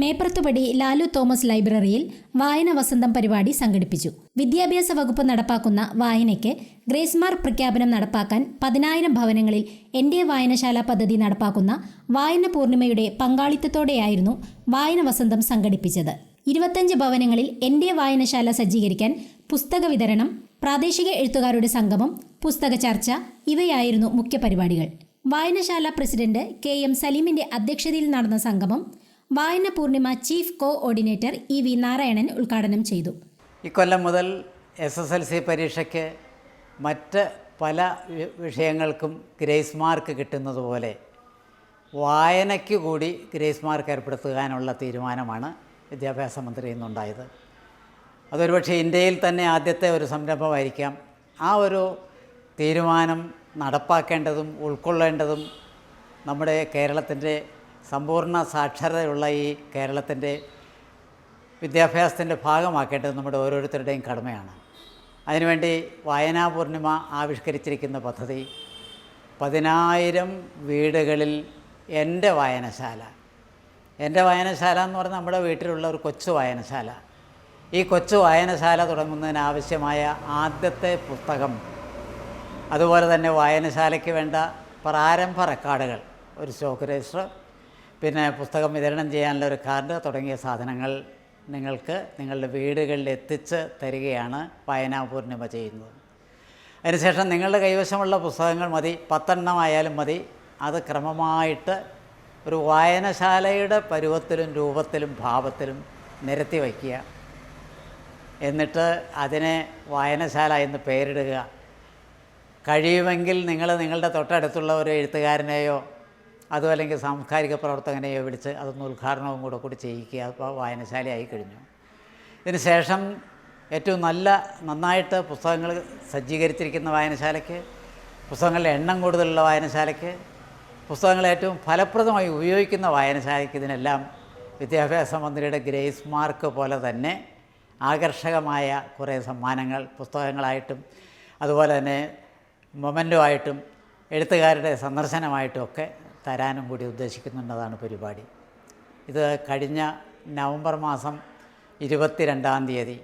മേപ്പറത്തുപടി Lalu Thomas ലൈബ്രറിയിൽ വായന വസന്തം പരിപാടി സംഘടിപ്പിച്ചു. വിദ്യാഭ്യാസ വകുപ്പ് നടപ്പാക്കുന്ന വായനയ്ക്ക് ഗ്രേസ് മാർക്ക് പ്രഖ്യാപനം നടപ്പാക്കാൻ പതിനായിരം ഭവനങ്ങളിൽ എന്റെ വായനശാല പദ്ധതി നടപ്പാക്കുന്ന വായന പൂർണിമയുടെ പങ്കാളിത്തത്തോടെയായിരുന്നു വായന വസന്തം സംഘടിപ്പിച്ചത്. ഇരുപത്തഞ്ച് ഭവനങ്ങളിൽ എന്റെ വായനശാല സജ്ജീകരിക്കാൻ പുസ്തക വിതരണം പ്രാദേശിക എഴുത്തുകാരുടെ സംഗമം പുസ്തക ചർച്ച ഇവയായിരുന്നു മുഖ്യ പരിപാടികൾ. വായനശാല പ്രസിഡന്റ് കെ എം സലീമിന്റെ അധ്യക്ഷതയിൽ നടന്ന സംഗമം വായന Purnima chief coordinator E V Narayanan ഉദ്ഘാടനം ചെയ്തു. ഇക്കൊല്ലം മുതൽ എസ് എസ് എൽ സി പരീക്ഷയ്ക്ക് മറ്റ് പല വിഷയങ്ങൾക്കും ഗ്രേസ് മാർക്ക് കിട്ടുന്നതുപോലെ വായനയ്ക്ക് കൂടി ഗ്രേസ് മാർക്ക് ഏർപ്പെടുത്തുവാനുള്ള തീരുമാനമാണ് വിദ്യാഭ്യാസ മന്ത്രി ഇന്നുണ്ടായത്. അതൊരു പക്ഷേ ഇന്ത്യയിൽ തന്നെ ആദ്യത്തെ ഒരു സംരംഭമായിരിക്കാം. ആ ഒരു തീരുമാനം നടപ്പാക്കേണ്ടതും ഉൾക്കൊള്ളേണ്ടതും നമ്മുടെ കേരളത്തിന്റെ സമ്പൂർണ സാക്ഷരതയുള്ള ഈ കേരളത്തിന്റെ വിദ്യാഭ്യാസത്തിന്റെ ഭാഗമാക്കേണ്ടത് നമ്മുടെ ഓരോരുത്തരുടെയും കടമയാണ്. അതിനുവേണ്ടി വായനാ പൂർണിമ ആവിഷ്കരിച്ചിരിക്കുന്ന പദ്ധതി പതിനായിരം വീടുകളിൽ എന്റെ വായനശാല. എന്റെ വായനശാല എന്ന് പറഞ്ഞാൽ നമ്മുടെ വീട്ടിലുള്ള ഒരു കൊച്ചു വായനശാല. ഈ കൊച്ചു വായനശാല തുടങ്ങുന്നതിനാവശ്യമായ ആദ്യത്തെ പുസ്തകം അതുപോലെ തന്നെ വായനശാലയ്ക്ക് വേണ്ട പ്രാരംഭ റെക്കോർഡുകൾ ഒരു സ്റ്റോക്ക് രജിസ്റ്റർ പിന്നെ പുസ്തകം വിതരണം ചെയ്യാനുള്ള ഒരു കാർഡ് തുടങ്ങിയ സാധനങ്ങൾ നിങ്ങൾക്ക് നിങ്ങളുടെ വീടുകളിൽ എത്തിച്ച് തരികയാണ് വായനാ പൂർണിമ ചെയ്യുന്നത്. അതിനുശേഷം നിങ്ങളുടെ കൈവശമുള്ള പുസ്തകങ്ങൾ മതി പത്തെണ്ണമായാലും മതി. അത് ക്രമമായിട്ട് ഒരു വായനശാലയുടെ പരുവത്തിലും രൂപത്തിലും ഭാവത്തിലും നിരത്തി വയ്ക്കുക. എന്നിട്ട് അതിനെ വായനശാല എന്ന് പേരിടുക. കഴിയുമെങ്കിൽ നിങ്ങൾ നിങ്ങളുടെ തൊട്ടടുത്തുള്ള ഒരു എഴുത്തുകാരനെയോ അതും അല്ലെങ്കിൽ സാംസ്കാരിക പ്രവർത്തകനെയോ വിളിച്ച് അതൊന്ന് ഉദ്ഘാടനവും കൂടെ കൂടി ചെയ്യിക്കുക അപ്പോൾ വായനശാലയായി കഴിഞ്ഞു. ഇതിനുശേഷം ഏറ്റവും നല്ല നന്നായിട്ട് പുസ്തകങ്ങൾ സജ്ജീകരിച്ചിരിക്കുന്ന വായനശാലയ്ക്ക് പുസ്തകങ്ങളുടെ എണ്ണം കൂടുതലുള്ള വായനശാലയ്ക്ക് പുസ്തകങ്ങൾ ഏറ്റവും ഫലപ്രദമായി ഉപയോഗിക്കുന്ന വായനശാലയ്ക്ക് ഇതിനെല്ലാം വിദ്യാഭ്യാസ മന്ത്രിയുടെ ഗ്രേസ് മാർക്ക് പോലെ തന്നെ ആകർഷകമായ കുറേ സമ്മാനങ്ങൾ പുസ്തകങ്ങളായിട്ടും അതുപോലെ തന്നെ മൊമെന്റോ ആയിട്ടും എഴുത്തുകാരുടെ സന്ദർശനമായിട്ടും ഒക്കെ തരാനും കൂടി ഉദ്ദേശിക്കുന്നുണ്ടതാണ് പരിപാടി. ഇത് കഴിഞ്ഞ നവംബർ മാസം ഇരുപത്തിരണ്ടാം തീയതി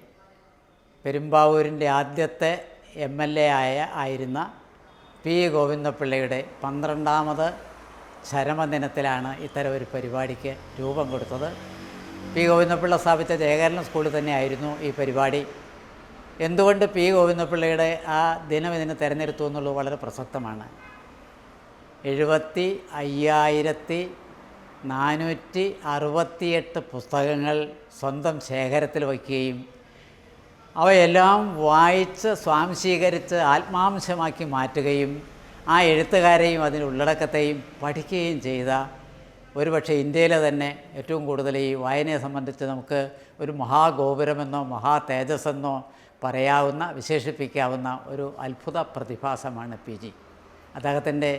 പെരുമ്പാവൂരിന്റെ ആദ്യത്തെ എം എൽ എ ആയ ആയിരുന്ന പി ഗോവിന്ദപിള്ളയുടെ പന്ത്രണ്ടാമത് ചരമദിനത്തിലാണ് ഇത്തരം ഒരു പരിപാടിക്ക് രൂപം കൊടുത്തത്. പി ഗോവിന്ദപിള്ള സ്ഥാപിച്ച ജയകരൻ സ്കൂളിൽ തന്നെയായിരുന്നു ഈ പരിപാടി. എന്തുകൊണ്ട് പി ഗോവിന്ദപിള്ളയുടെ ആ ദിനം ഇതിന് തിരഞ്ഞെടുത്തു എന്നുള്ളത് വളരെ പ്രസക്തമാണ്. എഴുപത്തി അയ്യായിരത്തി നാനൂറ്റി അറുപത്തിയെട്ട് പുസ്തകങ്ങൾ സ്വന്തം ശേഖരത്തിൽ വയ്ക്കുകയും അവയെല്ലാം വായിച്ച് സ്വാംശീകരിച്ച് ആത്മാംശമാക്കി മാറ്റുകയും ആ എഴുത്തുകാരെയും അതിന്റെ ഉള്ളടക്കത്തെയും പഠിക്കുകയും ചെയ്ത ഒരുപക്ഷെ ഇന്ത്യയിലെ തന്നെ ഏറ്റവും കൂടുതൽ ഈ വായനയെ സംബന്ധിച്ച് നമുക്ക് ഒരു മഹാഗോപുരമെന്നോ മഹാ തേജസ്സെന്നോ പറയാവുന്ന വിശേഷിപ്പിക്കാവുന്ന ഒരു അത്ഭുത പ്രതിഭാസമാണ് പി ജി. അദ്ദേഹത്തിന്റെ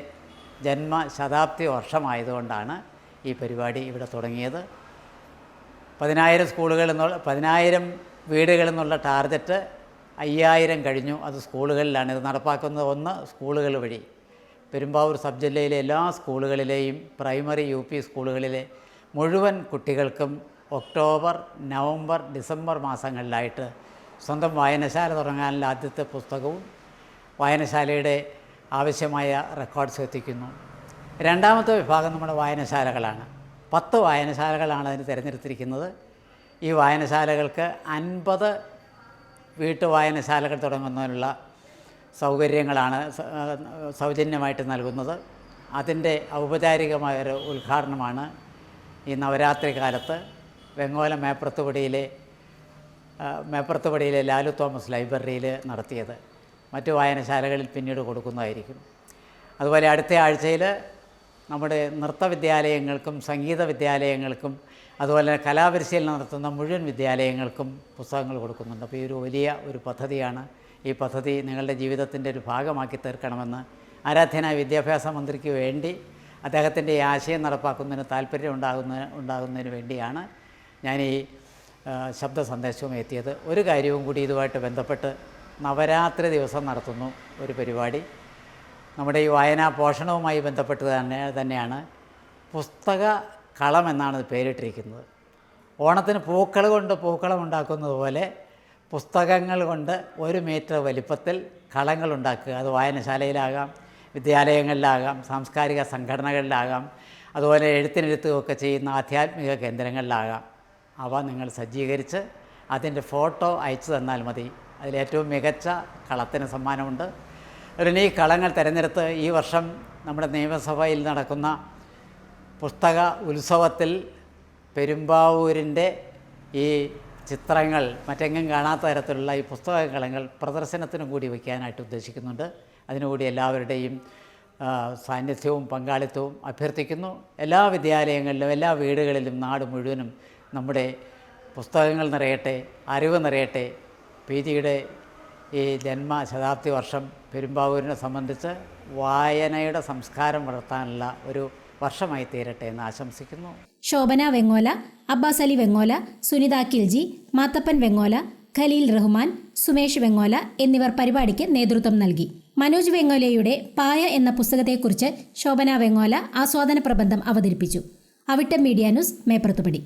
ജന്മശതാബ്ദി വർഷമായതുകൊണ്ടാണ് ഈ പരിപാടി ഇവിടെ തുടങ്ങിയത്. പതിനായിരം സ്കൂളുകൾ എന്നുള്ള പതിനായിരം വീടുകൾ എന്നുള്ള ടാർഗറ്റ് അയ്യായിരം കഴിഞ്ഞു. അത് സ്കൂളുകളിലാണ് ഇത് നടപ്പാക്കുന്നത്. ഒന്ന് സ്കൂളുകൾ വഴി. പെരുമ്പാവൂർ സബ് ജില്ലയിലെ എല്ലാ സ്കൂളുകളിലെയും പ്രൈമറി യു പി സ്കൂളുകളിലെ മുഴുവൻ കുട്ടികൾക്കും ഒക്ടോബർ നവംബർ ഡിസംബർ മാസങ്ങളിലായിട്ട് സ്വന്തം വായനശാല തുടങ്ങാനുള്ള ആദ്യത്തെ പുസ്തകവും വായനശാലയുടെ ആവശ്യമായ റെക്കോർഡ്സ് എത്തിക്കുന്നു. രണ്ടാമത്തെ വിഭാഗം നമ്മുടെ വായനശാലകളാണ്. പത്ത് വായനശാലകളാണ് അതിന് തിരഞ്ഞെടുത്തിരിക്കുന്നത്. ഈ വായനശാലകൾക്ക് അൻപത് വീട്ടു വായനശാലകൾ തുടങ്ങുന്നതിനുള്ള സൗകര്യങ്ങളാണ് സൗജന്യമായിട്ട് നൽകുന്നത്. അതിന്റെ ഔപചാരികമായൊരു ഉദ്ഘാടനമാണ് ഈ നവരാത്രി കാലത്ത് വെങ്ങോല മേപ്പുറത്തുപടിയിലെ മേപ്പുറത്തുപടിയിലെ ലാലു തോമസ് ലൈബ്രറിയിൽ നടത്തിയത്. മറ്റു വായനശാലകളിൽ പിന്നീട് കൊടുക്കുന്നതായിരിക്കും. അതുപോലെ അടുത്ത ആഴ്ചയിൽ നമ്മുടെ നൃത്ത വിദ്യാലയങ്ങൾക്കും സംഗീത വിദ്യാലയങ്ങൾക്കും അതുപോലെ കലാപരിശീലനം നടത്തുന്ന മുഴുവൻ വിദ്യാലയങ്ങൾക്കും പുസ്തകങ്ങൾ കൊടുക്കുന്നുണ്ട്. അപ്പോൾ ഈ ഒരു വലിയ ഒരു പദ്ധതിയാണ് ഈ പദ്ധതി നിങ്ങളുടെ ജീവിതത്തിന്റെ ഒരു ഭാഗമാക്കി തീർക്കണമെന്ന് ആരാധ്യനായ വിദ്യാഭ്യാസ മന്ത്രിക്ക് വേണ്ടി അദ്ദേഹത്തിന്റെ ഈ ആശയം നടപ്പാക്കുന്നതിന് താല്പര്യം ഉണ്ടാകുന്ന ഉണ്ടാകുന്നതിന് വേണ്ടിയാണ് ഞാൻ ഈ ശബ്ദ സന്ദേശവും എത്തിയത്. ഒരു കാര്യവും കൂടി ഇതുമായിട്ട് ബന്ധപ്പെട്ട് നവരാത്രി ദിവസം നടത്തുന്നു ഒരു പരിപാടി. നമ്മുടെ ഈ വായനാ പോഷണവുമായി ബന്ധപ്പെട്ട് തന്നെ തന്നെയാണ് പുസ്തക കളം എന്നാണ് പേരിട്ടിരിക്കുന്നത്. ഓണത്തിന് പൂക്കൾ കൊണ്ട് പൂക്കളം ഉണ്ടാക്കുന്നത് പോലെ പുസ്തകങ്ങൾ കൊണ്ട് ഒരു മീറ്റർ വലിപ്പത്തിൽ കളങ്ങൾ ഉണ്ടാക്കുക. അത് വായനശാലയിലാകാം വിദ്യാലയങ്ങളിലാകാം സാംസ്കാരിക സംഘടനകളിലാകാം അതുപോലെ എഴുത്തിനെഴുത്തുമൊക്കെ ചെയ്യുന്ന ആധ്യാത്മിക കേന്ദ്രങ്ങളിലാകാം. അവ നിങ്ങൾ സജ്ജീകരിച്ച് അതിന്റെ ഫോട്ടോ അയച്ചു തന്നാൽ മതി. അതിലേറ്റവും മികച്ച കളത്തിന് സമ്മാനമുണ്ട്. അതിന് ഈ കളങ്ങൾ തിരഞ്ഞെടുത്ത് ഈ വർഷം നമ്മുടെ നിയമസഭയിൽ നടക്കുന്ന പുസ്തക ഉത്സവത്തിൽ പെരുമ്പാവൂരിന്റെ ഈ ചിത്രങ്ങൾ മറ്റെങ്ങും കാണാത്ത തരത്തിലുള്ള ഈ പുസ്തക കളങ്ങൾ പ്രദർശനത്തിനും കൂടി വയ്ക്കാനായിട്ട് ഉദ്ദേശിക്കുന്നുണ്ട്. അതിനുകൂടി എല്ലാവരുടെയും സാന്നിധ്യവും പങ്കാളിത്തവും അഭ്യർത്ഥിക്കുന്നു. എല്ലാ വിദ്യാലയങ്ങളിലും എല്ലാ വീടുകളിലും നാട് മുഴുവനും നമ്മുടെ പുസ്തകങ്ങൾ നിറയട്ടെ അറിവ് നിറയട്ടെ പി ജിയുടെ ഈ ജന്മ ശതാബ്ദി വർഷം പെരുമ്പാവൂരിനെ സംബന്ധിച്ച് വായനയുടെ സംസ്കാരം വളർത്താനുള്ള ഒരു വർഷമായി തീരട്ടെ എന്ന് ആശംസിക്കുന്നു. ശോഭന വെങ്ങോല അബ്ബാസ് അലി വെങ്ങോല സുനിത കിൽജി മാത്തപ്പൻ വെങ്ങോല ഖലീൽ റഹ്മാൻ സുമേഷ് വെങ്ങോല എന്നിവർ പരിപാടിക്ക് നേതൃത്വം നൽകി. മനോജ് വെങ്ങോലയുടെ പായ എന്ന പുസ്തകത്തെക്കുറിച്ച് ശോഭന വെങ്ങോല ആസ്വാദന പ്രബന്ധം അവതരിപ്പിച്ചു. Avittam media news മേപ്പുറത്തുപടി